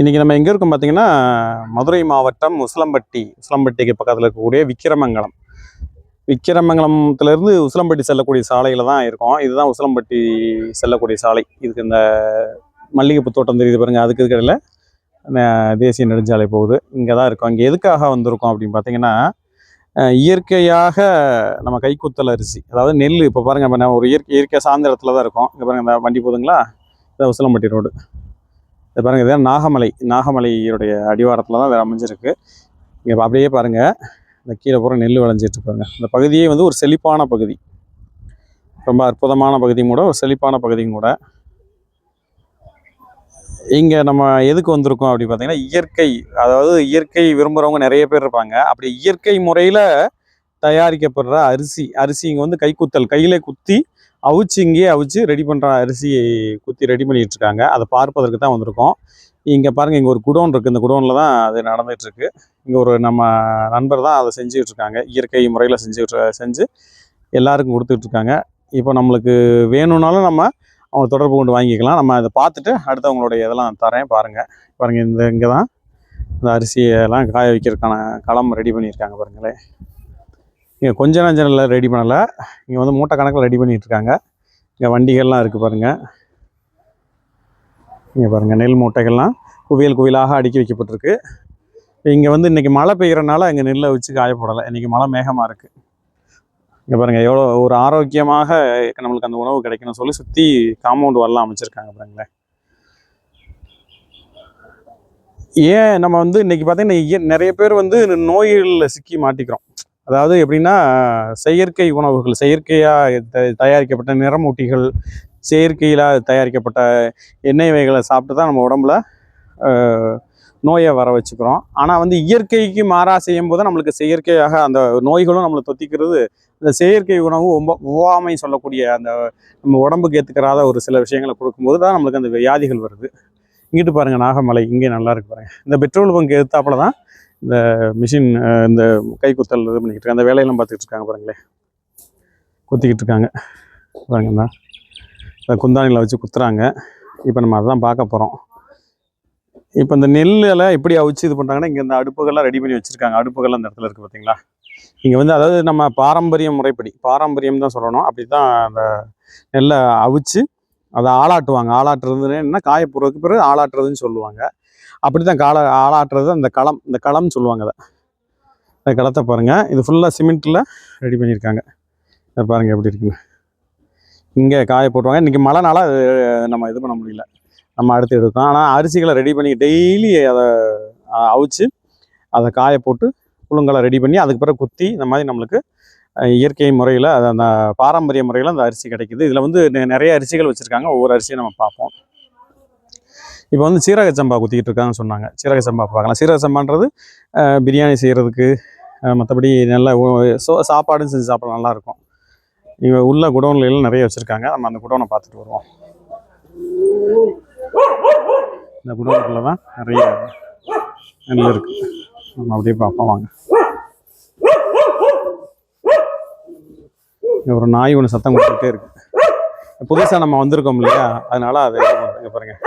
இன்றைக்கி நம்ம எங்கே இருக்கோம் பார்த்தீங்கன்னா மதுரை மாவட்டம் உசிலம்பட்டி உசிலம்பட்டிக்கு பக்கத்தில் இருக்கக்கூடிய விக்கிரமங்கலம். விக்கிரமங்கலத்துலேருந்து உசிலம்பட்டி செல்லக்கூடிய சாலையில் தான் இருக்கோம். இதுதான் உசிலம்பட்டி செல்லக்கூடிய சாலை. இதுக்கு இந்த மல்லிகைப்பூ தோட்டம் தெரியுது பாருங்கள் அதுக்கு இதுக்கடையில் தேசிய நெடுஞ்சாலை போகுது. இங்கே தான் இருக்கோம். இங்கே எதுக்காக வந்திருக்கோம் அப்படின்னு பார்த்தீங்கன்னா இயற்கையாக நம்ம கைக்குத்தல் அரிசி அதாவது நெல் இப்போ பாருங்க நம்ம ஒரு இயற்கை இயற்கை சார்ந்த இடத்துல தான் இருக்கோம். இங்கே பாருங்கள் இந்த வண்டி போகுதுங்களா இதான் உசிலம்பட்டி ரோடு. இது பாருங்கள் இதான் நாகமலை. நாகமலையுடைய அடிவாரத்தில் தான் இது அமைஞ்சிருக்கு. இங்கே அப்படியே பாருங்கள் இந்த கீழே பூரா நெல் விளைஞ்சிட்டு இருப்பாங்க இந்த பகுதியே வந்து ஒரு செழிப்பான பகுதி. ரொம்ப அற்புதமான பகுதியும் கூட ஒரு செழிப்பான பகுதியும் கூட. இங்கே நம்ம எதுக்கு வந்திருக்கோம் அப்படி பார்த்தீங்கன்னா இயற்கை. அதாவது இயற்கை விரும்புகிறவங்க நிறைய பேர் இருப்பாங்க. அப்படி இயற்கை முறையில் தயாரிக்கப்படுற அரிசி. அரிசி இங்கே வந்து கைக்குத்தல். கையில குத்தி அவிச்சு இங்கேயே அவிச்சு ரெடி பண்ணுற அரிசியை குத்தி ரெடி பண்ணிகிட்டு இருக்காங்க அதை பார்ப்பதற்கு தான் வந்திருக்கோம். இங்கே பாருங்கள் இங்கே ஒரு குடோன் இருக்குது இந்த குடோனில் தான் அது நடந்துகிட்ருக்கு இங்கே ஒரு நம்ம நண்பர் தான் அதை செஞ்சுக்கிட்டு இருக்காங்க இயற்கை முறையில் செஞ்சுக்கிட்டு செஞ்சு எல்லாருக்கும் கொடுத்துட்ருக்காங்க இப்போ நம்மளுக்கு வேணும்னாலும் நம்ம அவங்க தொடர்பு கொண்டு வாங்கிக்கலாம். நம்ம அதை பார்த்துட்டு அடுத்தவங்களுடைய இதெல்லாம் தரேன் பாருங்கள் பாருங்கள் இந்த இங்கே தான் இந்த அரிசியெல்லாம் காய வைக்கிறதுக்கான களம் ரெடி பண்ணியிருக்காங்க பாருங்களேன். இங்கே கொஞ்ச நஞ்சனில் ரெடி பண்ணலை. இங்கே வந்து மூட்டை கணக்கில் ரெடி பண்ணிகிட்ருக்காங்க இருக்காங்க இங்கே வண்டிகள்லாம் இருக்குது பாருங்கள் இங்கே பாருங்கள் நெல் மூட்டைகள்லாம் குவியல் குவியலாக அடுக்கி வைக்கப்பட்டிருக்கு. இங்கே வந்து இன்றைக்கி மழை பெய்கிறனால இங்கே நெல்லை வச்சு காய போடலை இன்றைக்கி மழை மேகமாக இருக்குது இங்கே பாருங்கள் எவ்வளோ ஒரு ஆரோக்கியமாக நம்மளுக்கு அந்த உணவு கிடைக்கணும்னு சொல்லி சுற்றி காம்பவுண்ட் வரலாம் அமைச்சிருக்காங்க பாருங்களேன் ஏன் நம்ம வந்து இன்னைக்கு பார்த்தீங்கன்னா நிறைய பேர் வந்து நோய்களில் சிக்கி மாட்டிக்கிறோம். அதாவது எப்படின்னா செயற்கை உணவுகள் செயற்கையாக தயாரிக்கப்பட்ட நிறமூட்டிகள் செயற்கையில் தயாரிக்கப்பட்ட எண்ணெய் வகைகளை சாப்பிட்டு தான் நம்ம உடம்புல நோயை வர வச்சுக்கிறோம். ஆனால் வந்து இயற்கைக்கு மாறாக செய்யும் போது நம்மளுக்கு செயற்கையாக அந்த நோய்களும் நம்மளை தொத்திக்கிறது. இந்த செயற்கை உணவு ரொம்ப ஒவ்வாமை சொல்லக்கூடிய அந்த நம்ம உடம்புக்கு ஏற்றுக்கிறாத ஒரு சில விஷயங்களை கொடுக்கும்போது தான் நம்மளுக்கு அந்த வியாதிகள் வருது. இங்கிட்டு பாருங்கள் நாகமலை இங்கே நல்லா இருக்கு பாருங்கள் இந்த பெட்ரோல் பங்க் எதிர்த்தாப்புல தான் இந்த மிஷின் இந்த கை குத்தல் இது பண்ணிக்கிட்டு இருக்காங்க. அந்த வேலையெல்லாம் பார்த்துக்கிட்டு இருக்காங்க பாருங்களேன் குத்திக்கிட்டு இருக்காங்க. பாருங்கண்ணா இந்த. குந்தானியில் வச்சு குத்துறாங்க. இப்போ நம்ம அதான் பார்க்க போகிறோம் இப்போ இந்த நெல்லில் எப்படி அவிச்சு இது பண்ணுறாங்கன்னா இங்கே இந்த அடுப்புகள்லாம் ரெடி பண்ணி வச்சுருக்காங்க. அடுப்புகள்லாம் அந்த இடத்துல இருக்குது பார்த்தீங்களா இங்கே வந்து அதாவது நம்ம பாரம்பரிய முறைப்படி பாரம்பரியம் தான் சொல்லணும். அப்படி தான் அந்த நெல்லை அவிச்சு அதை ஆளாட்டுவாங்க. ஆளாட்டுறதுன்னு என்ன? காயப்படுறதுக்கு பிறகு ஆளாட்டுறதுன்னு சொல்லுவாங்க. அப்படி தான் கால ஆளாட்டுறது அந்த களம் இந்த களம்னு சொல்லுவாங்க அதை. இந்த களத்தை பாருங்கள் இது ஃபுல்லாக சிமெண்ட்டில் ரெடி பண்ணியிருக்காங்க. இதை பாருங்கள் எப்படி இருக்குன்னு. இங்கே காய போட்டுருவாங்க. இன்றைக்கி மழைனால நம்ம இது பண்ண முடியல. நம்ம அடுத்து எடுக்கோம் ஆனால் அரிசிகளை ரெடி பண்ணி டெய்லி அதை அவிச்சு அதை காய போட்டு புழுங்கலை ரெடி பண்ணி அதுக்கு பிறகு குத்தி இந்த மாதிரி நம்மளுக்கு இயற்கை முறையில் அது அந்த பாரம்பரிய முறையில் அந்த அரிசி கிடைக்குது. இதில் வந்து நெ- நிறைய அரிசிகள் வச்சுருக்காங்க. ஒவ்வொரு அரிசியும் நம்ம பார்ப்போம். இப்போ வந்து சீரக சம்பா குத்திக்கிட்டு இருக்காங்கன்னு சொன்னாங்க. சீரக சம்பா பார்க்கலாம். சீரக சம்பான்றது பிரியாணி செய்கிறதுக்கு மற்றபடி நல்ல சோ சாப்பாடும் செஞ்சு சாப்பிட நல்லாயிருக்கும். இங்கே உள்ள குடோன்ல நிறைய வச்சுருக்காங்க. நம்ம அந்த குடோனை பார்த்துட்டு வருவோம். இந்த குடோனுக்குள்ள தான் நிறைய நெல் இருக்குது நம்ம அப்படியே பார்ப்போம் வாங்க. ஒரு நாய் ஒன்று சத்தம் கொடுத்துக்கிட்டே இருக்கு. புதுசாக நம்ம வந்திருக்கோம் இல்லையா? அதனால அதை இது பாருங்கள்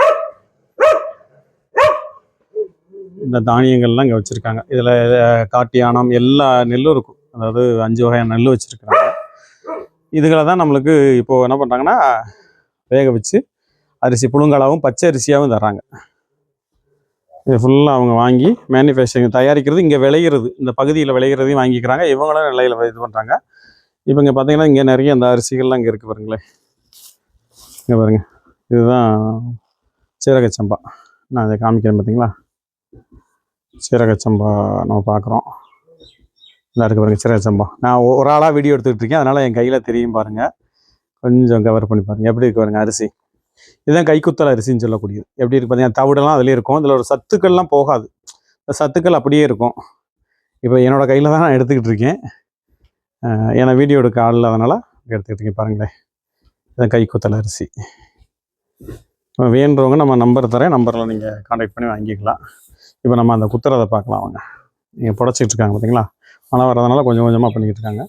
இந்த தானியங்கள்லாம் இங்கே வச்சுருக்காங்க. இதில் காட்டியானம் எல்லா நெல்லும் இருக்கும். அதாவது அஞ்சு வகையான நெல் வச்சுருக்காங்க இதுகளை தான் நம்மளுக்கு இப்போது என்ன பண்ணுறாங்கன்னா வேக வச்சு அரிசி புழுங்கலாவும் பச்சை அரிசியாகவும் தர்றாங்க. இது ஃபுல்லாக அவங்க வாங்கி மேனுஃபேக்சரிங் தயாரிக்கிறது இங்கே விளையிறது. இந்த பகுதியில் விளையிறதையும் வாங்கிக்கிறாங்க. இவங்களும் நிலையில் இது பண்ணுறாங்க இப்போ இங்கே பார்த்தீங்கன்னா இங்கே நிறைய அந்த அரிசிகள்லாம் இங்கே இருக்குது பாருங்களேன். இங்கே பாருங்கள் இதுதான் சீரகச்சம்பா. நான் அதை காமிக்கிறேன் பார்த்தீங்களா சீரக சம்பா நம்ம பார்க்குறோம். நல்லா பாருங்கள் சீரக சம்பா. நான் ஒரு ஆளாக வீடியோ எடுத்துக்கிட்டு இருக்கேன். அதனால் என் கையில் தெரியும் பாருங்கள் கொஞ்சம் கவர் பண்ணி பாருங்கள் எப்படி இருக்கு பாருங்கள் அரிசி. இதுதான் கைக்குத்தல் அரிசின்னு சொல்லக்கூடியது. எப்படி இருக்கு பார்த்தீங்கன்னா தவிடெல்லாம் அதிலே இருக்கும். இதில் ஒரு சத்துக்கள்லாம் போகாது. இந்த சத்துக்கள் அப்படியே இருக்கும். இப்போ என்னோடய கையில் தான் நான் எடுத்துக்கிட்டு இருக்கேன். ஏன்னா வீடியோ எடுக்க ஆள் இல்லாதனால எடுத்துக்கிட்டு இருக்கேன். பாருங்களேன். இதுதான் கைக்குத்தல் அரிசி. இப்போ வேண்டுறவங்க நம்ம நம்பர் தரேன். நம்பரில் நீங்கள் காண்டாக்ட் பண்ணி வாங்கிக்கலாம். இப்போ நம்ம அந்த குத்துறதை பார்க்கலாம் அவங்க நீங்கள் புடச்சிட்டு இருக்காங்க பார்த்தீங்களா மழை வர்றதுனால கொஞ்சம் கொஞ்சமாக பண்ணிக்கிட்டு இருக்காங்க.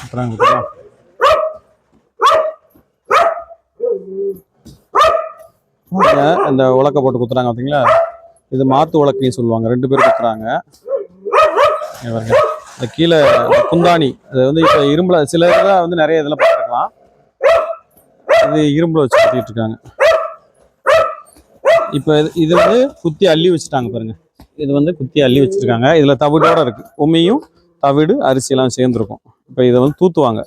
குத்துறாங்க இந்த உலக்க போட்டு குத்துறாங்க பார்த்தீங்களா இது மாத்து உலக்கையும் சொல்லுவாங்க. ரெண்டு பேரும் குத்துறாங்க. இந்த கீழே குந்தாணி அது வந்து இப்போ இரும்புல சில இதெல்லாம் வந்து நிறைய இதில் பார்த்துருக்கலாம் இது இரும்புல வச்சு குத்திட்டு இருக்காங்க இப்போ இது இது வந்து குத்தி அள்ளி வச்சுட்டாங்க பாருங்க. இது வந்து குத்தி அள்ளி வச்சிருக்காங்க. இதுல தவிடோட இருக்கு. உமையும் தவிடு அரிசி எல்லாம் சேர்ந்துருக்கும். இப்போ இதை வந்து தூத்துவாங்க.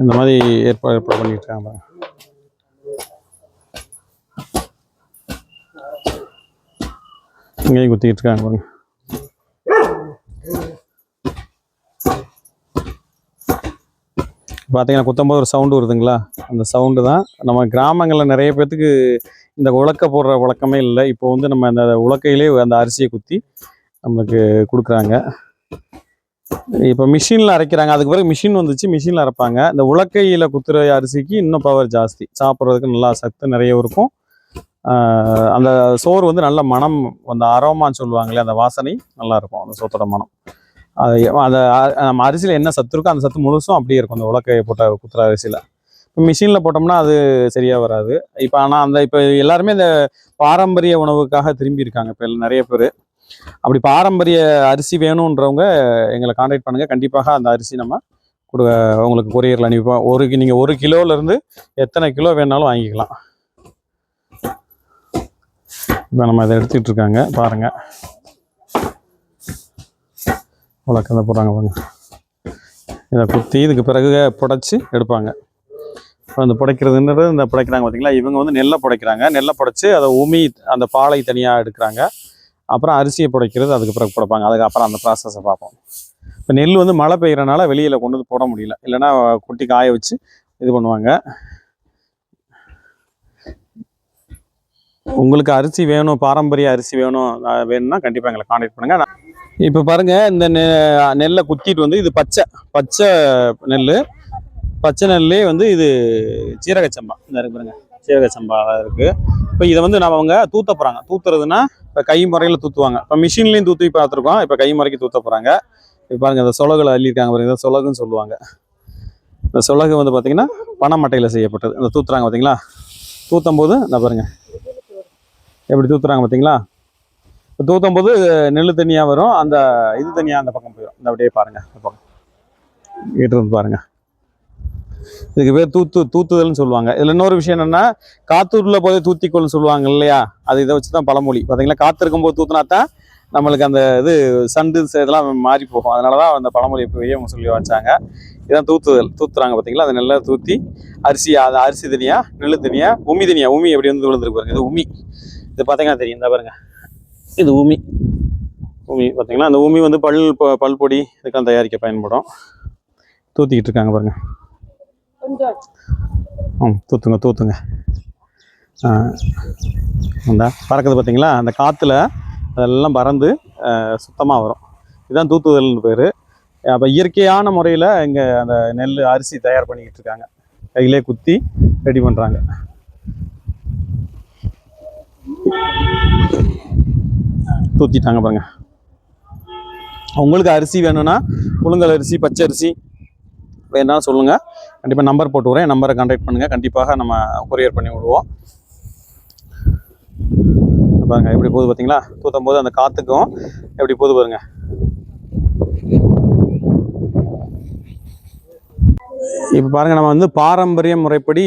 இந்த மாதிரி ஏற்பாடு ஏற்பாடு பண்ணிட்டு இருக்காங்க பாருங்க. இங்கேயும் குத்திக்கிட்டு இருக்காங்க பாருங்க. பார்த்தீங்கன்னா குத்தம்போது ஒரு சவுண்டு வருதுங்களா? அந்த சவுண்டு தான். நம்ம கிராமங்களில் நிறைய பேர்த்துக்கு இந்த உலக்க போடுற வழக்கமே இல்லை. இப்போ வந்து நம்ம அந்த உலக்கையிலே அந்த அரிசியை குத்தி நம்மளுக்கு கொடுக்குறாங்க. இப்போ மிஷினில் அரைக்கிறாங்க. அதுக்கு பிறகு மிஷின் வந்துச்சு. மிஷினில் அரைப்பாங்க. இந்த உலக்கையில் குத்துற அரிசிக்கு இன்னும் பவர் ஜாஸ்தி. சாப்பிட்றதுக்கு நல்லா சத்து நிறைய இருக்கும். அந்த சோறு வந்து நல்ல மனம் அந்த அரோமான்னு சொல்லுவாங்களே அந்த வாசனை நல்லாயிருக்கும் அந்த சோத்தோட மனம் அது அந்த நம்ம அரிசியில் என்ன சத்து இருக்கோ அந்த சத்து முழுசும் அப்படியே இருக்கும் அந்த உலக்கையை போட்ட குத்துற அரிசியில். இப்போ மிஷினில் போட்டோம்னா அது சரியாக வராது. இப்போ ஆனால் அந்த இப்போ எல்லாருமே இந்த பாரம்பரிய உணவுக்காக திரும்பி இருக்காங்க இப்போ நிறைய பேர். அப்படி பாரம்பரிய அரிசி வேணுன்றவங்க எங்களை காண்டாக்ட் பண்ணுங்கள் கண்டிப்பாக அந்த அரிசி நம்ம கொடு உங்களுக்கு கொரியரில் அனுப்பிப்போம். ஒரு நீங்கள் ஒரு கிலோலேருந்து எத்தனை கிலோ வேணாலும் வாங்கிக்கலாம். இப்போ நம்ம அதை எடுத்துக்கிட்டு இருக்காங்க. பாருங்கள் உலக்கத்தை போடுறாங்க பாருங்க. இதை குத்தி இதுக்கு பிறகு புடைச்சி எடுப்பாங்க. இப்போ அந்த புடைக்கிறதுன்றது இந்த புடைக்கிறாங்க பார்த்தீங்களா இவங்க வந்து நெல்லை புடைக்கிறாங்க. நெல்லை புடைச்சி அதை உமி அந்த பாலை தனியாக எடுக்கிறாங்க. அப்புறம் அரிசியை புடைக்கிறது அதுக்கு பிறகு புடைப்பாங்க. அதுக்கப்புறம் அந்த ப்ராசஸை பார்ப்போம். இப்போ நெல் வந்து மழை பெய்கிறனால வெளியில் கொண்டு வந்து போட முடியல. இல்லைன்னா குட்டி காய வச்சு இது பண்ணுவாங்க. உங்களுக்கு அரிசி வேணும் பாரம்பரிய அரிசி வேணும் வேணும்னா கண்டிப்பாக எங்களை காண்டாக்ட் பண்ணுங்கள் இப்போ பாருங்கள் இந்த நெ- நெல்லை குத்திட்டு வந்து இது பச்சை பச்சை நெல் பச்சை நெல்லே வந்து இது சீரக சம்பா. இந்த இருக்கு பாருங்க சீரக சம்பா இருக்குது இப்போ இதை வந்து நம்ம அவங்க தூத்த போகிறாங்க தூத்துறதுன்னா இப்போ கை முறையில் தூத்துவாங்க. இப்போ மிஷின்லேயும் தூத்தி பார்த்துருக்கோம். இப்போ கை முறைக்கு தூத்த போகிறாங்க இப்போ பாருங்கள் இந்த சொலகுல அள்ளியிருக்காங்க பாருங்க. இதை சொலகுன்னு சொல்லுவாங்க. இந்த சொலகு வந்து பார்த்திங்கன்னா பனைமட்டையில் செய்யப்பட்டது. இந்த தூத்துறாங்க பார்த்தீங்களா தூத்தும் போது இந்த பாருங்கள் எப்படி தூத்துறாங்க பார்த்தீங்களா இப்போ தூத்தும் போது நெல் தனியாக வரும். அந்த இது தனியாக அந்த பக்கம் போயிடும் இந்த அப்படியே பாருங்கள் இந்த பக்கம். இங்கிட்டு இருந்து இதுக்கு பேர் தூத்து தூத்துதல்னு சொல்லுவாங்க. இதில் இன்னொரு விஷயம் என்னென்னா காத்தூரில் போதே தூத்திக்கோள்னு சொல்லுவாங்க இல்லையா? அது இதை வச்சு தான் பழமொழி பார்த்தீங்களா காத்திருக்கும் இருக்கும்போது தூத்துனா தான் நம்மளுக்கு அந்த இது சண்டு இதெல்லாம் மாறி போகும். அதனால தான் அந்த பழமொழி இப்போயே சொல்லி வச்சாங்க. இதான் தூத்துதல். தூத்துறாங்க பார்த்தீங்களா அதை நல்லா தூத்தி அரிசி அது அரிசி தனியாக நெல் தனியாக உமி தனியாக உமி எப்படி வந்து விழுந்துருக்கு பாருங்க. இது உமி. இது பார்த்தீங்கன்னா தெரியும். இந்த பாருங்கள் இது உமி உமி பார்த்தீங்களா அந்த உமி வந்து பல் ப- பல் பொடி இதுக்கெல்லாம் தயாரிக்க பயன்படும். தூத்திக்கிட்டு இருக்காங்க பாருங்க. ம் தூத்துங்க தூத்துங்க. இந்த பறக்குது பார்த்தீங்களா? அந்த காற்றுல அதெல்லாம் பறந்து சுத்தமாக வரும். இதுதான் தூத்துதல்னு பேர். அப்போ இயற்கையான முறையில் இங்கே அந்த நெல் அரிசி தயார் பண்ணிக்கிட்டு இருக்காங்க. கையிலே குத்தி ரெடி பண்ணுறாங்க தூத்திட்டாங்க பாருங்க. உங்களுக்கு அரிசி வேணும்னா புழுங்கல் அரிசி பச்சை அரிசி வேணாலும் சொல்லுங்கள் கண்டிப்பாக நம்பர் போட்டு விட்றேன். நம்பரை கான்டாக்ட் பண்ணுங்கள் கண்டிப்பாக நம்ம கொரியர் பண்ணி விடுவோம். பாருங்க எப்படி போகுது பார்த்தீங்களா தூத்தும் போது அந்த காற்றுக்கும் எப்படி போகுது பாருங்க. இப்போ பாருங்கள் நம்ம வந்து பாரம்பரிய முறைப்படி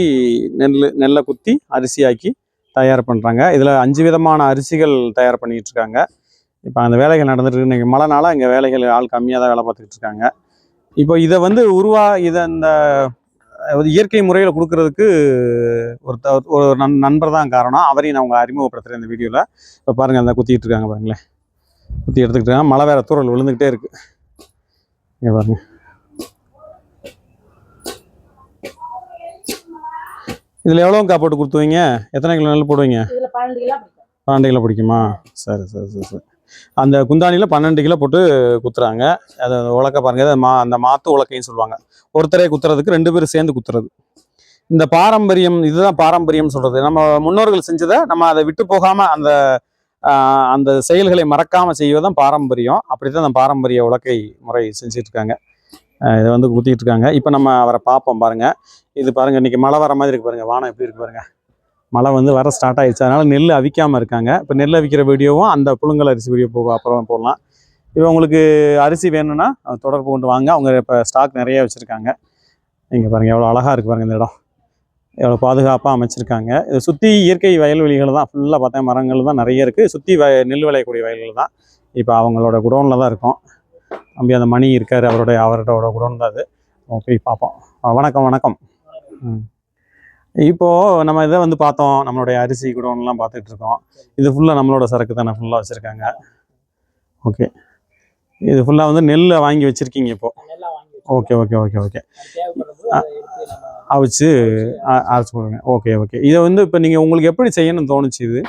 நெல் நெல்லை குத்தி அரிசியாக்கி தயார் பண்ணுறாங்க இதில் அஞ்சு விதமான அரிசிகள் தயார் பண்ணிகிட்டு இருக்காங்க இப்போ அந்த வேலைகள் நடந்துட்டு இருக்கு. இன்னைக்கு மழைனால இங்கே வேலைகள் ஆள் கம்மியாக தான் வேலை பார்த்துக்கிட்டு இருக்காங்க. இப்போ இதை வந்து உருவா இதை இந்த இயற்கை முறையில் கொடுக்கறதுக்கு ஒரு ஒரு நண் நண்பர் தான் காரணம். அவரையும் நான் உங்களை அறிமுகப்படுத்துகிறேன் இந்த வீடியோவில் இப்போ பாருங்கள் அந்த குத்திட்டு இருக்காங்க பாருங்களேன். குத்தி எடுத்துக்கிட்டு இருக்காங்க. மழை வேற தூரல் விழுந்துக்கிட்டே இருக்குது இங்கே பாருங்கள் இதில் எவ்வளோக்கா போட்டு கொடுத்துவீங்க? எத்தனை கிலோ நெல் போடுவீங்க? பன்னெண்டு கிலோ பிடிக்கும். சரி சரி சரி சரி. அந்த குந்தானியில் பன்னெண்டு கிலோ போட்டு குத்துறாங்க. அதை உலக்க பாருங்க. மா அந்த மாத்து உலக்கைன்னு சொல்லுவாங்க. ஒருத்தரே குத்துறதுக்கு ரெண்டு பேரும் சேர்ந்து குத்துறது. இந்த பாரம்பரியம் இதுதான் பாரம்பரியம் சொல்றது. நம்ம முன்னோர்கள் செஞ்சதை நம்ம அதை விட்டு போகாம அந்த அந்த செயல்களை மறக்காம செய்வதுதான் பாரம்பரியம். அப்படித்தான் அந்த பாரம்பரிய உலக்கை முறை செஞ்சுட்டு இருக்காங்க இதை வந்து குத்திட்டு இருக்காங்க இப்போ நம்ம அவரை பார்ப்போம் பாருங்க. இது பாருங்க இன்றைக்கி மழை வர மாதிரி இருக்கு பாருங்க வானம் எப்படி இருக்கு பாருங்கள் மழை வந்து வர ஸ்டார்ட் ஆயிடுச்சு. அதனால் நெல் அவிக்காமல் இருக்காங்க. இப்போ நெல் அவிக்கிற வீடியோவும் அந்த புழுங்கல் அரிசி வீடியோ போ அப்புறம் போடலாம். இப்போ உங்களுக்கு அரிசி வேணும்னா தொடர்பு கொண்டு வாங்க. அவங்க இப்போ ஸ்டாக் நிறைய வச்சுருக்காங்க. நீங்கள் பாருங்கள் எவ்வளோ அழகாக இருக்கு பாருங்கள் இந்த இடம். எவ்வளோ பாதுகாப்பாக அமைச்சிருக்காங்க. இதை சுற்றி இயற்கை வயல்வெளிகள் தான் ஃபுல்லாக பார்த்தா மரங்கள் தான் நிறைய இருக்குது சுற்றி வய நெல் விளையக்கூடிய வயல்கள் தான். இப்போ அவங்களோட குடோனில் தான் இருக்கும். தம்பி அந்த மணி இருக்கார் அவருடைய அவரோட குடோன் தான் அது. போய் பார்ப்போம். வணக்கம் வணக்கம். ம். இப்போ நம்ம இதை வந்து பார்த்தோம். நம்மளுடைய அரிசி குடோன்லாம் பார்த்துட்டு இருக்கோம். இது ஃபுல்லாக நம்மளோட சரக்கு தானே? ஃபுல்லாக வச்சுருக்காங்க. ஓகே இது ஃபுல்லாக வந்து நெல்லை வாங்கி வச்சுருக்கீங்க இப்போ? நெல்லாம் வாங்கி வச்சு ஓகே ஓகே ஓகே ஓகே அவிச்சு அரைச்சு போடுங்க. ஓகே ஓகே இதை வந்து இப்போ நீங்கள் உங்களுக்கு எப்படி செய்யணும்னு தோணுச்சு இது?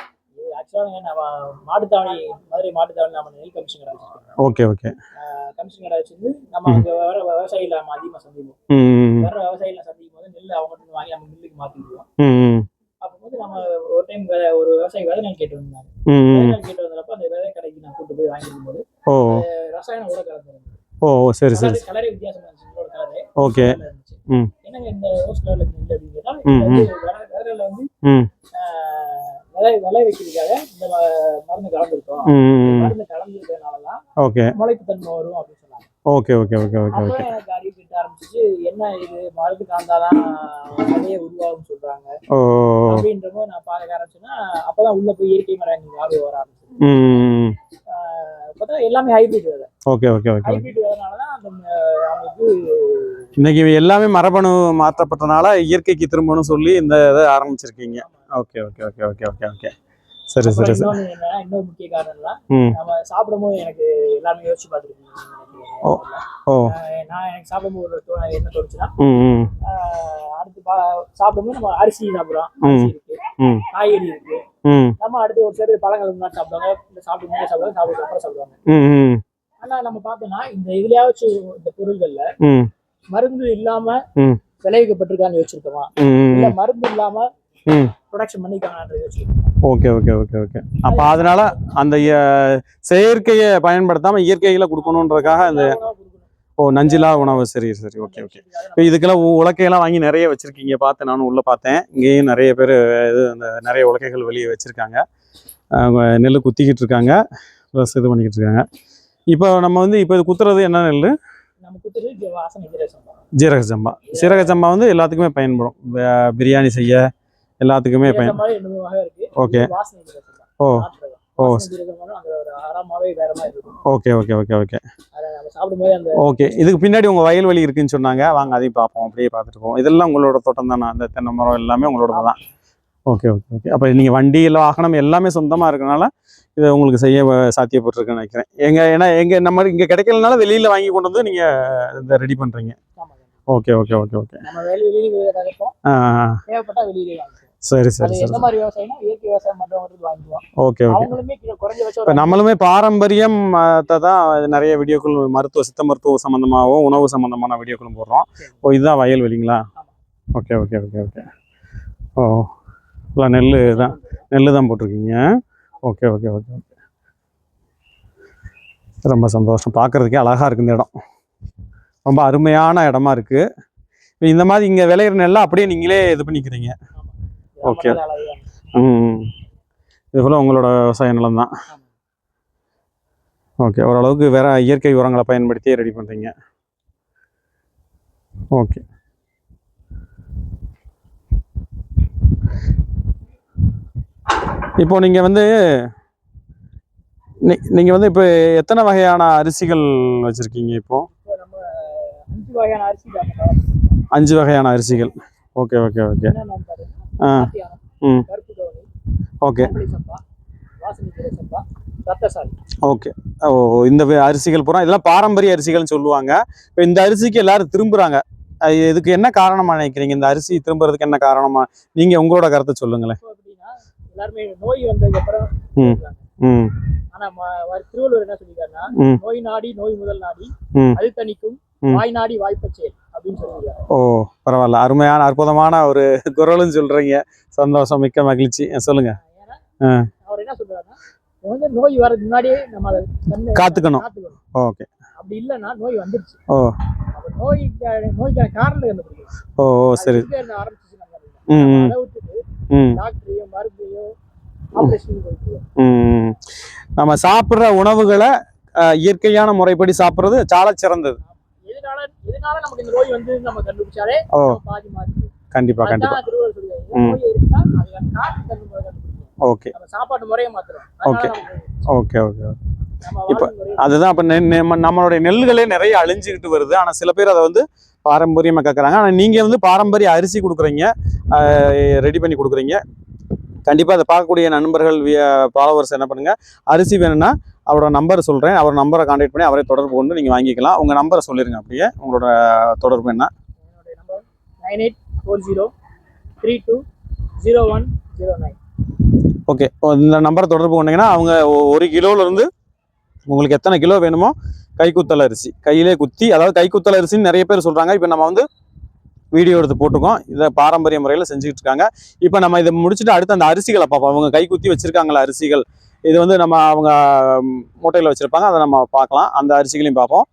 மாட்டுத்தாவணி மதுரை மாட்டுத்தாவணி நம்ம நெல் கமிஷன் கடை வச்சிருக்கோம். ஓகே ஓகே கமிஷன் கடை வச்சிருந்து நம்ம அங்கே வர விவசாயிகளை நம்ம அதிகமாக சந்திப்போம். ம் வர விவசாயிகளை சந்திக்கும் போது நெல் அவங்க கிட்ட வாங்கி நம்ம மில்லுக்கு மாற்றிடுவோம் ம் ம். அப்போது நம்ம ஒரு டைம் ஒரு விவசாயி விதை நெல் கேட்டு வந்தாங்க கேட்டு வந்தப்போ அந்த விதை கடைக்கு நான் கூட்டு போய் வாங்கிட்டு போது ஓ. ரசாயன உர கலந்து ஓ சரி சரி. கலரே வித்தியாசமா இருந்துச்சு ஓகே. என்னங்க இந்த ரோஸ் கலர்ல நெல் அப்படின்னு கேட்டா இது வந்து வந்து விதை விளை வைக்கிறதுக்காக இந்த மருந்து கலந்துருக்கோம். மருந்து கலந்துருக்கனாலதான் ஓகே. முளைப்பு தன்மை வரும் அப்படின்னு சொன்னாங்க. Okay okay okay okay okay. ஆரம்பிச்சிச்சு என்ன இது? மருந்து கலந்தாதான் விதையே உருவாகும் சொல்றாங்க. அப்படின்ற போது நான் பார்க்க ஆரம்பிச்சேன்னா அப்பதான் உள்ள போய் இயற்கை மரம் ஆர்வம் வர ஆரம்பிச்சு பார்த்தா எல்லாமே ஹைபிரிட் விதை ஓகே ஓகே ஓகே ஹைபிரிட் ம- அவங்களுக்கு இன்னைக்கு எல்லாமே மரபணு மாற்றப்பட்டனால இயற்கைக்கு திரும்பணும் சொல்லி இந்த இதை ஆரம்பிச்சிருக்கீங்க. Okay okay okay okay okay okay. சரி சரி இன்னொரு முக்கிய காரணம் தான் ம். நம்ம சாப்பிடும்போது எனக்கு எல்லாமே யோசிச்சு பார்த்துருக்கீங்க. ஓ. ஓ. நான் எனக்கு சாப்பிடும்போது என்ன தோணுச்சுன்னா அடுத்து சாப்பிடும்போது நம்ம அரிசி சாப்பிடுறோம். அரிசி இருக்கு. காய்கறி இருக்கு. நம்ம அடுத்து ஒரு சில பழங்கள் முன்னாடி சாப்பிடுவாங்க. இந்த சாப்பிட்டு முன்னாடி சாப்பிடுவாங்க சாப்பிட்டு அப்புறம் சாப்பிடுவாங்க. ஆனா நம்ம பார்த்தோம்னா இந்த இதுலயாச்சும் இந்த பொருள்கள்ல மருந்து இல்லாம. விளைவிக்கப்பட்டிருக்கான்னு யோசிச்சிருக்கோமா? இல்ல மருந்து இல்லாம ப்ரொடக்ஷன் யோசிச்சிருக்கோமா ஓகே ஓகே ஓகே ஓகே. அப்போ அதனால அந்த செயற்கையை பயன்படுத்தாம இயற்கைகளை கொடுக்கணுன்றதுக்காக அந்த. ஓ நஞ்சிலா உணவு. சரி சரி. Okay okay. இப்போ இதுக்கெல்லாம் உலக்கையெல்லாம் வாங்கி நிறைய வச்சிருக்கீங்க. பார்த்து நானும் உள்ள பார்த்தேன். இங்கேயும் நிறைய பேர் இது அந்த நிறைய உலக்கைகள் வெளியே வச்சிருக்காங்க. நெல் குத்திக்கிட்டு இருக்காங்க. ப்ளஸ் இது பண்ணிக்கிட்டு இருக்காங்க. இப்போ நம்ம வந்து இப்போ இது குத்துறது என்ன நெல். ஜீரக சம்பா. சீரக சம்பா. வந்து எல்லாத்துக்குமே பயன்படும். பிரியாணி செய்ய எல்லாத்துக்குமே பயன் ஓகே. ஓ. ஓ. Okay okay okay okay okay இதுக்கு பின்னாடி உங்கள் வயல்வெளி இருக்குன்னு சொன்னாங்க. வாங்க அதையும் பார்ப்போம். அப்படியே பார்த்துட்டு போவோம். இதெல்லாம் உங்களோட தோட்டம் தானே? அந்த தென்னை மரம் எல்லாமே உங்களோட தான். ஓகே ஓகே ஓகே அப்போ நீங்கள் வண்டி இல்லை வாகனம் எல்லாமே சொந்தமாக இருக்கனால இதை உங்களுக்கு செய்ய சாத்தியப்பட்டிருக்குன்னு நினைக்கிறேன். எங்க ஏன்னா எங்க நம்ம இங்கே கிடைக்கலனால வெளியில் வாங்கி கொண்டு வந்து நீங்கள் இதை ரெடி பண்ணுறீங்க. ஓகே ஓகே ஓகே ஓகே ஆ சரி சரி சரி எந்த மாதிரி விவசாயம்னா இயற்கை விவசாயம் பண்றவங்களுக்கு வாங்கிக்குவோம் ஓகே ஓகே. அவங்களுமே கிட்ட குறைஞ்சபட்சம் இப்போ நம்மளுமே பாரம்பரியம் தான் நிறைய வீடியோக்கள் மருத்துவ சித்த மருத்துவ சம்மந்தமாகவும் உணவு சம்மந்தமான வீடியோக்களும் போடுறோம். ஓ இதுதான் வயல்வெளிங்களா? Okay okay okay okay. ஓ இல்லை நெல் தான் நெல் தான் போட்டிருக்கீங்க. Okay okay okay okay. ரொம்ப சந்தோஷம். பார்க்குறதுக்கே அழகாக இருக்கு இந்த இடம். ரொம்ப அருமையான இடமா இருக்குது இந்த மாதிரி இங்கே விளையிற நெல்லை அப்படியே நீங்களே இது பண்ணிக்கிறீங்க. ஓகே. ம் இது போல் உங்களோட விவசாய நிலம் தான் ஓகே ஓரளவுக்கு வேற இயற்கை உரங்களை பயன்படுத்தி ரெடி பண்ணுறீங்க ஓகே. இப்போ நீங்கள் வந்து நீங்கள் வந்து இப்போ எத்தனை வகையான அரிசிகள் வச்சுருக்கீங்க இப்போ? அஞ்சு வகையான அரிசிகள். Okay okay okay. Okay. Okay. ஓ இந்த அரிசிகள் பூரா இதெல்லாம் பாரம்பரிய அரிசிகள்னு சொல்லுவாங்க. இப்போ இந்த அரிசிக்கு எல்லாரும் திரும்புறாங்க. இதுக்கு என்ன காரணமா நினைக்கிறீங்க? இந்த அரிசி திரும்புறதுக்கு என்ன காரணமா? நீங்க உங்களோட கருத்தை சொல்லுங்களேன். எல்லாருமே நோய் வந்ததுக்கு அப்புறம் ஆனா திருவள்ளுவர் என்ன சொல்லியிருக்காருன்னா. நோய் நாடி நோய் முதல் நாடி. அது தணிக்கும். வாய் நாடி சொல்லியிருக்காரு ஓ பரவாயில்ல. அருமையான அற்புதமான ஒரு குரலும் சொல்றீங்க. சந்தோஷம் மிக்க மகிழ்ச்சி. சொல்லுங்க. அவர் என்ன சொல்றாருன்னா நோய் வர்றதுக்கு முன்னாடியே நம்ம காத்துக்கணும். ஓகே. அப்படி இல்லைன்னா நோய் வந்துருச்சு. ஓ. அப்ப நோய்க்கான காரணம் கண்டுபிடிக்கணும். ஓ சரி. ம் ம். அதை விட்டுட்டு ம். டாக்டரையோ மருந்தையோ ஆபரேஷன் போயிட்டு ம். நம்ம சாப்பிட்ற உணவுகளை இயற்கையான முறைப்படி சாப்பிட்றது சால சிறந்தது. எதனால எதனால நமக்கு இந்த நோய் வந்து நம்ம கண்டுபிடிச்சாலே ஓ. பாதி மாத்தி கண்டிப்பா கண்டிப்பா. ஓகே. சாப்பாட்டு முறையை ஓகே. ஓகே நம்ம இப்ப அதுதான் இப்போ நம்மளுடைய நெல்லுகளே நிறைய அழிஞ்சுக்கிட்டு வருது. ஆனால் சில பேர் அதை வந்து பாரம்பரியமாக கேட்குறாங்க ஆனால் நீங்கள் வந்து பாரம்பரிய அரிசி கொடுக்குறீங்க ரெடி பண்ணி கொடுக்குறீங்க. கண்டிப்பாக அதை பார்க்கக்கூடிய நண்பர்கள் ஃபாலோவர்ஸ் என்ன பண்ணுங்க? அரிசி வேணும்னா அவரோட நம்பர் சொல்கிறேன் அவர் நம்பரை கான்டாக்ட் பண்ணி அவரை தொடர்பு கொண்டு நீங்கள் வாங்கிக்கலாம். உங்கள் நம்பரை சொல்லிடுங்க அப்படியே. உங்களோட தொடர்பு என்ன? Nine eight four zero three two zero one zero nine. Okay இந்த நம்பரை தொடர்பு கொண்டீங்கன்னா அவங்க ஒரு கிலோலேருந்து உங்களுக்கு எத்தனை கிலோ வேணுமோ கைக்குத்தல் அரிசி. கையிலே குத்தி அதாவது கைக்குத்தல் அரிசின்னு நிறைய பேர் சொல்கிறாங்க இப்போ நம்ம வந்து வீடியோ எடுத்து போட்டுக்கோம் இதை பாரம்பரிய முறையில் செஞ்சுக்கிட்டு இருக்காங்க. இப்போ நம்ம இதை முடிச்சுட்டு அடுத்து அந்த அரிசிகளை பார்ப்போம். அவங்க கை குத்தி வச்சுருக்காங்களா அரிசிகள்? இது வந்து நம்ம அவங்க மூட்டையில் வச்சுருப்பாங்க. அதை நம்ம பார்க்கலாம். அந்த அரிசிகளையும் பார்ப்போம்.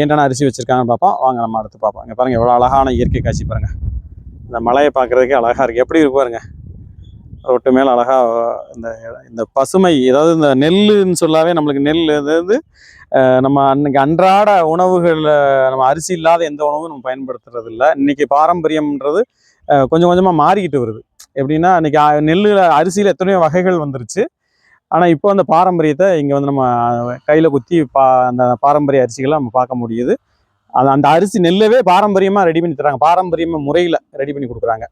என்னென்ன அரிசி வச்சுருக்காங்கன்னு பார்ப்போம். வாங்க நம்ம அடுத்து பார்ப்போம். இங்கே பாருங்கள் எவ்வளோ அழகான இயற்கை காட்சி பாருங்கள் இந்த மலையை பார்க்குறதுக்கே அழகாக இருக்குது எப்படி இருக்கு பாருங்கள் ரொட்டு மேலே அழகாக இந்த இந்த பசுமை ஏதாவது இந்த நெல்லுன்னு சொல்லாவே நம்மளுக்கு நெல் இது நம்ம அன்னைக்கு அன்றாட உணவுகளில் நம்ம அரிசி இல்லாத எந்த உணவும் நம்ம பயன்படுத்துறது இல்லை. இன்னைக்கு பாரம்பரியம்ன்றது கொஞ்சம் கொஞ்சமாக மாறிக்கிட்டு வருது. எப்படின்னா அன்றைக்கி நெல்லில் அரிசியில் எத்தனையோ வகைகள் வந்துருச்சு. ஆனால் இப்போ அந்த பாரம்பரியத்தை இங்கே வந்து நம்ம கையில் குத்தி பா அந்த பாரம்பரிய அரிசிகளை நம்ம பார்க்க முடியுது. அது அந்த அரிசி நெல்லவே பாரம்பரியமாக ரெடி பண்ணி தராங்க. பாரம்பரியமாக முறையில் ரெடி பண்ணி கொடுக்குறாங்க.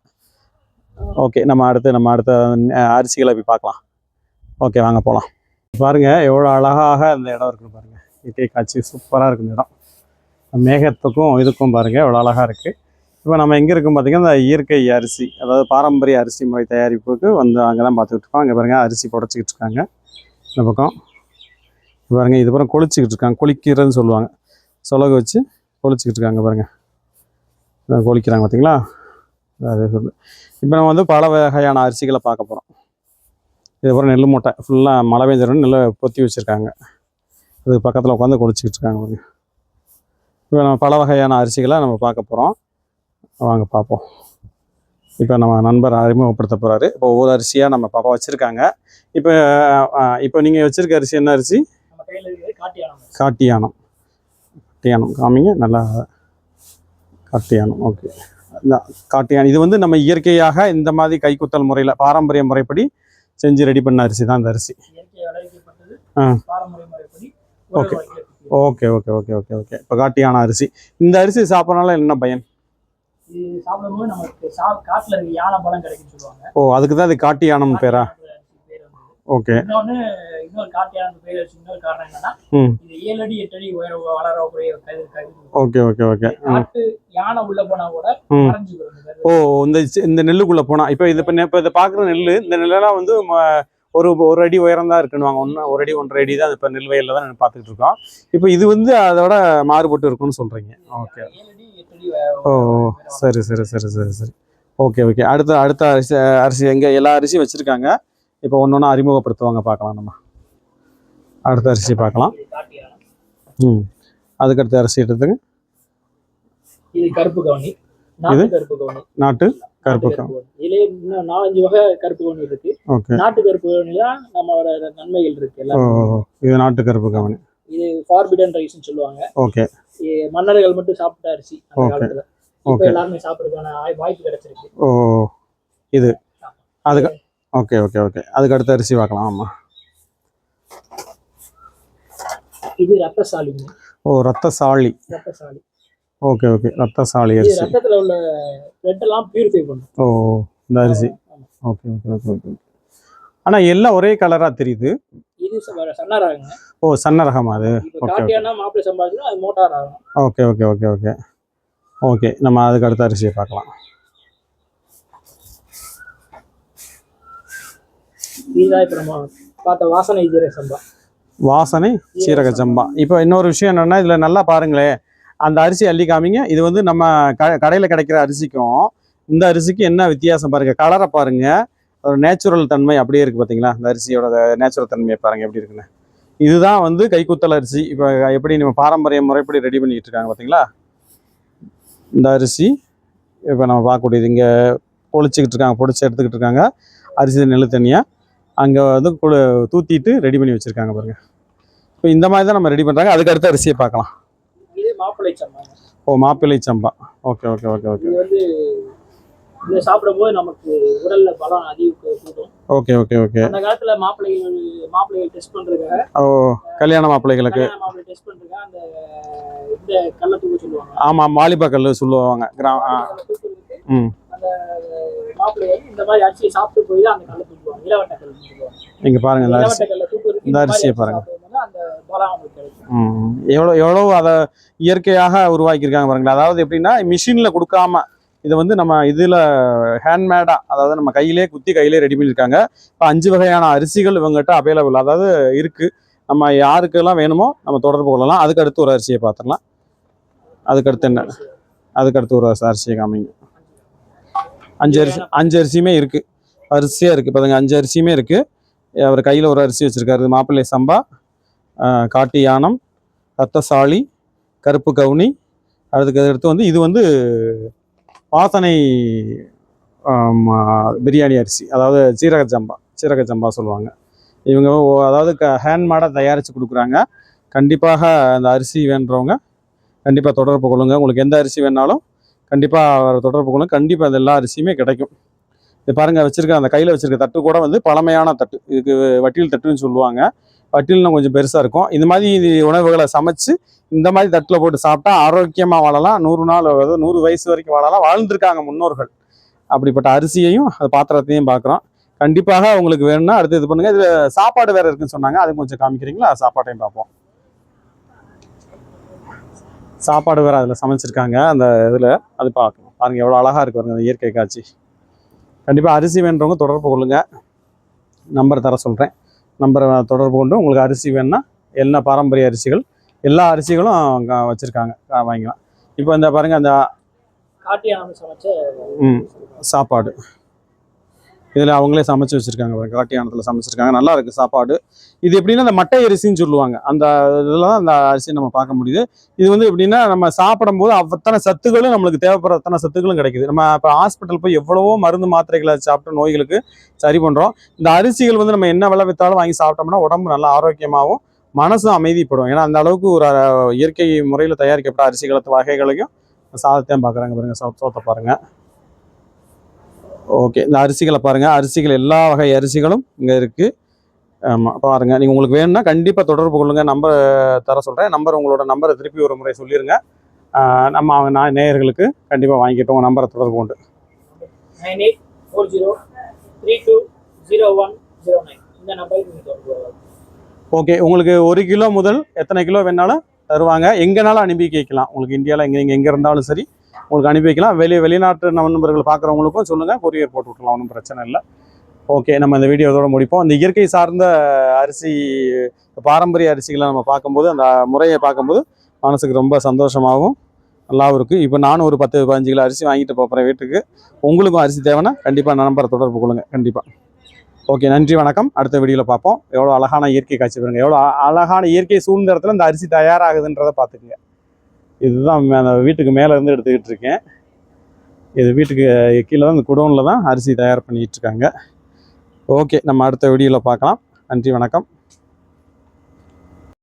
ஓகே நம்ம அடுத்து நம்ம அடுத்த அரிசிகளை போய் பார்க்கலாம். ஓகே வாங்க போகலாம் பாருங்கள் எவ்வளோ அழகாக அந்த இடம் இருக்குன்னு பாருங்கள் இயற்கை காட்சி சூப்பராக இருக்கு இந்த இடம். மேகத்துக்கும் இதுக்கும் பாருங்கள் எவ்வளோ அழகாக இருக்குது இப்போ நம்ம எங்கே இருக்கோம் பார்த்தீங்கன்னா இந்த இயற்கை அரிசி அதாவது பாரம்பரிய அரிசி முறை தயாரிப்புக்கு வந்து அங்கே தான் பார்த்துக்கிட்டு இருக்கோம். அங்கே பாருங்கள் அரிசி புடச்சிக்கிட்டு இருக்காங்க. இந்த பக்கம். பாருங்க இது பாருங்க கொளிச்சிக்கிட்டு இருக்காங்க. கொளிக்கிறதுன்னு சொல்லுவாங்க. சொலகு வச்சு கொளிச்சிக்கிட்டு இருக்காங்க பாருங்கள் குளிக்கிறாங்க கொளிக்கிறாங்க பார்த்தீங்களா? அது சொல்லு. இப்போ நம்ம வந்து பல வகையான அரிசிகளை பார்க்க போகிறோம் இதுக்கப்புறம் நெல் மூட்டை. ஃபுல்லாக மழை பெஞ்சோடனே நெல்லை பொத்தி வச்சுருக்காங்க. அதுக்கு பக்கத்தில் உட்காந்து குளிச்சிக்கிட்டு இருக்காங்க பாருங்க. இப்போ நம்ம பல வகையான அரிசிகளை நம்ம பார்க்க போகிறோம் வாங்க பார்ப்போம் இப்போ நம்ம நண்பர் அறிமுகப்படுத்த போகிறாரு இப்போ ஒவ்வொரு அரிசியாக நம்ம பாப்பா வச்சுருக்காங்க. இப்போ இப்போ நீங்கள் வச்சுருக்க அரிசி என்ன அரிசி? காட்டியானம் காட்டியானம் காமிங்க. நல்லா காட்டியானம் ஓகே. காட்டியானம் இது வந்து நம்ம இயற்கையாக இந்த மாதிரி கைக்குத்தல் முறையில் பாரம்பரிய முறைப்படி செஞ்சு ரெடி பண்ண அரிசி தான் இந்த அரிசி. ஆ. வகையில் okay. Okay okay okay okay இப்போ காட்டியான அரிசி. இந்த அரிசி சாப்பிட்றனால என்ன பயன்? இது சாப்பிடும்போது நமக்கு சா காட்டுல இருக்க யானை பழம் கிடைக்கும்னு சொல்லுவாங்க. ஓ அதுக்கு தான் இது காட்டியானம் பேரா காட்டு பேர்? வந்தது. ஓகே. இன்னொன்னு இன்னொரு காட்டியான பேர் வச்சு இன்னொரு காரணம் என்னன்னா இது ஏழு அடி எட்டு அடி உயர வளரக்கூடிய கதிர் கதிர் ஓகே ஓகே ஓகே. காட்டு யானை உள்ள போனா கூட. ஓ இந்த இந்த நெல்லுக்குள்ளே போனால் இப்போ இது இப்போ இதை பார்க்குற நெல் இந்த நெல்லெல்லாம் வந்து ஒரு ஒரு அடி உயரம் தான் இருக்குன்னு ஒன்று ஒரு அடி ஒன்றரை அடி தான் இப்போ நெல் வயலில் தான் பார்த்துக்கிட்டு இருக்கோம். இப்போ இது வந்து அதோட மாறுபட்டு இருக்குன்னு சொல்கிறீங்க ஓகே. உயர- ஓ சரி சரி சரி சரி சரி. ஓகே ஓகே அடுத்த அடுத்த அரிசி அரிசி எங்கே எல்லா அரிசியும் வச்சுருக்காங்க. இப்போ ஒன்று ஒன்றா அறிமுகப்படுத்துவாங்க பார்க்கலாம் நம்ம. அடுத்த அரிசி பார்க்கலாம். இது. ம். அதுக்கடுத்த அரிசி எடுத்துங்க. இது கருப்பு கவுனி. நாட்டு கருப்பு கவுனி. நாட்டு கருப்பு கவுனி. இதுலயே இன்னும் நாலஞ்சு வகை கருப்பு கவுனி இருக்கு. நாட்டு கருப்பு கவுனில நம்மளோட நன்மைகள் இருக்கு எல்லாம். இது நாட்டு கருப்பு கவனி. இது ஃபார்பிடன் ரைஸ்னு சொல்லுவாங்க. ஓகே இது மன்னர்கள் மட்டும் சாப்பிட்ட அரிசி அந்த. காலத்துல. இப்ப. எல்லாருமே சாப்பிடுறதுக்கான வாய்ப்பு கிடைச்சிருக்கு. ஓ. இது. அதுக்கு ஓகே ஓகே ஓகே அதுக்கு அடுத்த அரிசி பார்க்கலாம் ஆமாம் இது ரத்தசாலிங்க. ஓ ரத்தசாளி ரத்தசாலி. ஓகே ஓகே ரத்தசாளி இது அரிசி. ரத்தத்துல உள்ள பிளட் எல்லாம் பியூரிஃபை பண்ணும். ஓ. இந்த அரிசி. ஆமா. ஓகே ஓகே ஓகே ஓகே ஆனால் எல்லாம் ஒரே கலராக தெரியுது. இது ஓ சன்ன ரகமா அது காட்டியானா மாப்பிள்ளை சம்பாதிக்கணும் அது மோட்டார் ஆகும் okay okay okay okay. Okay நம்ம அதுக்கு அடுத்த அரிசியை பார்க்கலாம். இதுதான் இப்ப நம்ம பார்த்த வாசனை ஜீரக சம்பா. வாசனை சீரக சம்பா. இப்போ இன்னொரு விஷயம் என்னன்னா இதில் நல்லா பாருங்களேன் அந்த அரிசி அள்ளி காமிங்க. இது வந்து நம்ம க கடையில் கிடைக்கிற அரிசிக்கும் இந்த அரிசிக்கும் என்ன வித்தியாசம் பாருங்க. கலரை பாருங்க. ஒரு நேச்சுரல் தன்மை அப்படியே இருக்கு பார்த்தீங்களா இந்த அரிசியோட நேச்சுரல் தன்மையை பாருங்க எப்படி இருக்குன்னு. இதுதான் வந்து கைக்குத்தல் அரிசி. இப்போ எப்படி நம்ம பாரம்பரிய முறைப்படி ரெடி பண்ணிட்டு இருக்காங்க பார்த்தீங்களா இந்த அரிசி இப்போ நம்ம பார்க்கக்கூடியது இங்கே பொழிச்சிக்கிட்டு இருக்காங்க பொடிச்சு எடுத்துக்கிட்டு இருக்காங்க. அரிசி நெல் தனியாக அங்கே வந்து குளு தூத்திட்டு ரெடி பண்ணி வச்சுருக்காங்க பாருங்க. இப்போ இந்த மாதிரி தான் நம்ம ரெடி பண்ணுறாங்க அதுக்கு அடுத்த அரிசியை பார்க்கலாம். ஓ Mappillai Samba. Okay okay okay okay. இது சாப்பிடும்போது நமக்கு உடல்ல பலம் அதிக கூட்டும் ஓகே ஓகே ஓகே. அந்த காலத்துல மாப்பிள்ளைகள் மாப்பிள்ளைகள் டெஸ்ட் பண்றதுக்காக ஓ கல்யாண மாப்பிள்ளைகளுக்கு. மாப்பிள்ளை டெஸ்ட் பண்றதுக்காக அந்த இந்த கல்லை தூக்க சொல்லுவாங்க. ஆமாம் மாலிபா கல் சொல்லுவாங்க கிரா ஆ. கல்லை தூக்குறதுக்கு ம். அந்த மாப்பிள்ளைகள் இந்த மாதிரி அரிசியை சாப்பிட்டு போய் தான் அந்த கல்லை தூக்குவாங்க. இளவட்ட கல் தூக்குவாங்க. இங்கே பாருங்க இந்த அரிசி. இந்த அரிசியை அரிசி பாருங்க. எவ்வளோ எவ்வளோ அதை இயற்கையாக உருவாக்கியிருக்காங்க பாருங்களேன். அதாவது எப்படின்னா மிஷினில் கொடுக்காம இதை வந்து நம்ம இதில் ஹேண்ட்மேடாக அதாவது நம்ம கையிலே குத்தி கையிலே ரெடி பண்ணியிருக்காங்க. இப்போ அஞ்சு வகையான அரிசிகள் இவங்ககிட்ட அவைலபிள் அதாவது இருக்குது நம்ம யாருக்கெல்லாம் வேணுமோ நம்ம தொடர்பு கொள்ளலாம். அதுக்கு அடுத்து ஒரு அரிசியை பார்த்துடலாம். அதுக்கடுத்து என்ன? அதுக்கு அடுத்து ஒரு அரிசியை காமிங்க. அஞ்சு அரிசி அஞ்சு அரிசியுமே இருக்குது அரிசியாக இருக்குது பாருங்க அஞ்சு அரிசியுமே இருக்குது அவர் கையில் ஒரு அரிசி வச்சுருக்காரு. மாப்பிள்ளை சம்பா காட்டு யானம் ரத்தசாலி கருப்பு கவுனி. அதுக்கு அடுத்து வந்து இது வந்து வாசனை பிரியாணி அரிசி அதாவது சீரக சம்பா சீரக சம்பா சொல்லுவாங்க. இவங்க அதாவது க ஹேண்ட்மேடாக தயாரித்து கொடுக்குறாங்க. கண்டிப்பாக அந்த அரிசி வேண்டுறவங்க கண்டிப்பாக தொடர்பு கொள்ளுங்க. உங்களுக்கு எந்த அரிசி வேணாலும் கண்டிப்பாக தொடர்பு கொள்ளுங்கள் கண்டிப்பாக அது எல்லா அரிசியுமே கிடைக்கும். இது பாருங்கள் வச்சுருக்க அந்த கையில் வச்சுருக்க தட்டு கூட வந்து பழமையான தட்டு. இதுக்கு வட்டியில் தட்டுன்னு சொல்லுவாங்க. வட்டிலும் கொஞ்சம் பெருசாக இருக்கும். இந்த மாதிரி உணவுகளை சமைச்சு இந்த மாதிரி தட்டில் போட்டு சாப்பிட்டா ஆரோக்கியமாக வாழலாம். நூறு நாள் அதாவது நூறு வயசு வரைக்கும் வாழலாம். வாழ்ந்திருக்காங்க முன்னோர்கள். அப்படிப்பட்ட அரிசியையும் அது பாத்திரத்தையும் பார்க்குறோம் கண்டிப்பாக உங்களுக்கு வேணும்னா அடுத்து இது பண்ணுங்கள் இதில் சாப்பாடு வேறு இருக்குன்னு சொன்னாங்க. அது கொஞ்சம் காமிக்கிறீங்களா? சாப்பாட்டையும் பார்ப்போம். சாப்பாடு வேறு அதில் சமைச்சிருக்காங்க. அந்த இதில் அது பார்க்கணும். பாருங்கள் எவ்வளோ அழகாக இருக்கு பாருங்க அந்த இயற்கை காட்சி. கண்டிப்பாக அரிசி வேணுறவங்க தொடர்பு கொள்ளுங்க. நம்பர் தர சொல்கிறேன் நம்பரை தொடர்பு கொண்டு உங்களுக்கு அரிசி வேணும்னா எல்லா பாரம்பரிய அரிசிகள் எல்லா அரிசிகளும் வச்சுருக்காங்க. வாங்கிக்கலாம். இப்போ இந்த பாருங்க அந்த ம், சாப்பாடு. இதில் அவங்களே சமைச்சு வச்சுருக்காங்க பாருங்க. காட்டியானத்தில் சமைச்சிருக்காங்க நல்லா இருக்குது சாப்பாடு. இது எப்படின்னா அந்த மட்டை அரிசின்னு சொல்லுவாங்க. அந்த இதில் தான் அந்த அரிசியை நம்ம பார்க்க முடியுது. இது வந்து எப்படின்னா நம்ம சாப்பிடும்போது அத்தனை சத்துக்களும் நம்மளுக்கு தேவைப்படுற அத்தனை சத்துக்களும் கிடைக்குது. நம்ம இப்போ ஹாஸ்பிட்டல் போய் எவ்வளவோ மருந்து மாத்திரைகளை சாப்பிட்டு நோய்களுக்கு சரி பண்ணுறோம் இந்த அரிசிகள் வந்து நம்ம என்ன விளைவித்தாலும் வாங்கி சாப்பிட்டோம்னா உடம்பு நல்லா ஆரோக்கியமாகவும் மனசும் அமைதிப்படும். ஏன்னா அந்த அளவுக்கு ஒரு இயற்கை முறையில் தயாரிக்கப்பட்ட அரிசிகளத்து வகைகளையும் சாதத்தையும் பார்க்குறாங்க பாருங்கள் சோத்தை பாருங்கள் ஓகே இந்த அரிசிகளை பாருங்க. அரிசிகள் எல்லா வகை அரிசிகளும் இங்கே இருக்கு. ஆமாம் பாருங்க. நீங்கள் உங்களுக்கு வேணும்னா கண்டிப்பாக தொடர்பு கொள்ளுங்க. நம்பர் தர சொல்கிறேன் நம்பர் உங்களோட நம்பரை திருப்பி ஒரு முறை சொல்லிடுங்க நம்ம அவங்க நான் நேயர்களுக்கு கண்டிப்பாக வாங்கிட்டோம் உங்கள் நம்பரை தொடர்பு கொண்டு. Nine eight four zero three two zero one zero nine. இந்த நம்பருக்கு நீங்கள் தொடர்பு கொள்ளலாம். ஓகே உங்களுக்கு ஒரு கிலோ முதல் எத்தனை கிலோ வேணாலும் தருவாங்க. எங்கேனாலும் அனுப்பி வைக்கலாம் உங்களுக்கு இந்தியாவில் எங்கே எங்கே எங்கே இருந்தாலும் சரி. உங்களுக்கு அனுப்பி வைக்கலாம் வெளி வெளிநாட்டு நண்பர்கள் பார்க்குறவங்களுக்கும் சொல்லுங்கள் கொரியர் போட்டு விட்றலாம் ஒன்றும் பிரச்சனை இல்லை. ஓகே நம்ம இந்த வீடியோ இதோட முடிப்போம். இந்த இயற்கை சார்ந்த அரிசி பாரம்பரிய அரிசிகளை நம்ம பார்க்கும்போது அந்த முறையை பார்க்கும்போது மனசுக்கு ரொம்ப சந்தோஷமாகவும் நல்லாவும் இருக்குது இப்போ நானும் ஒரு பத்து பதினஞ்சு கிலோ அரிசி வாங்கிட்டு போகிறேன் வீட்டுக்கு. உங்களுக்கும் அரிசி தேவைன்னா கண்டிப்பாக நம்பரை தொடர்பு கொள்ளுங்கள் கண்டிப்பாக ஓகே நன்றி வணக்கம். அடுத்த வீடியோவில் பார்ப்போம். எவ்வளோ அழகான இயற்கை காட்சி பாருங்கள் எவ்வளோ அழகான இயற்கை சூழ்ந்த இடத்துல இந்த அரிசி தயாராகுதுன்றதை பார்த்துக்குங்க. இதுதான் அந்த வீட்டுக்கு மேலேருந்து எடுத்துக்கிட்டு இருக்கேன். இது வீட்டுக்கு கீழே தான் இந்த குடோனில் தான் அரிசி தயார் பண்ணிக்கிட்டு இருக்காங்க. ஓகே நம்ம அடுத்த வீடியோவில் பார்க்கலாம். நன்றி வணக்கம்.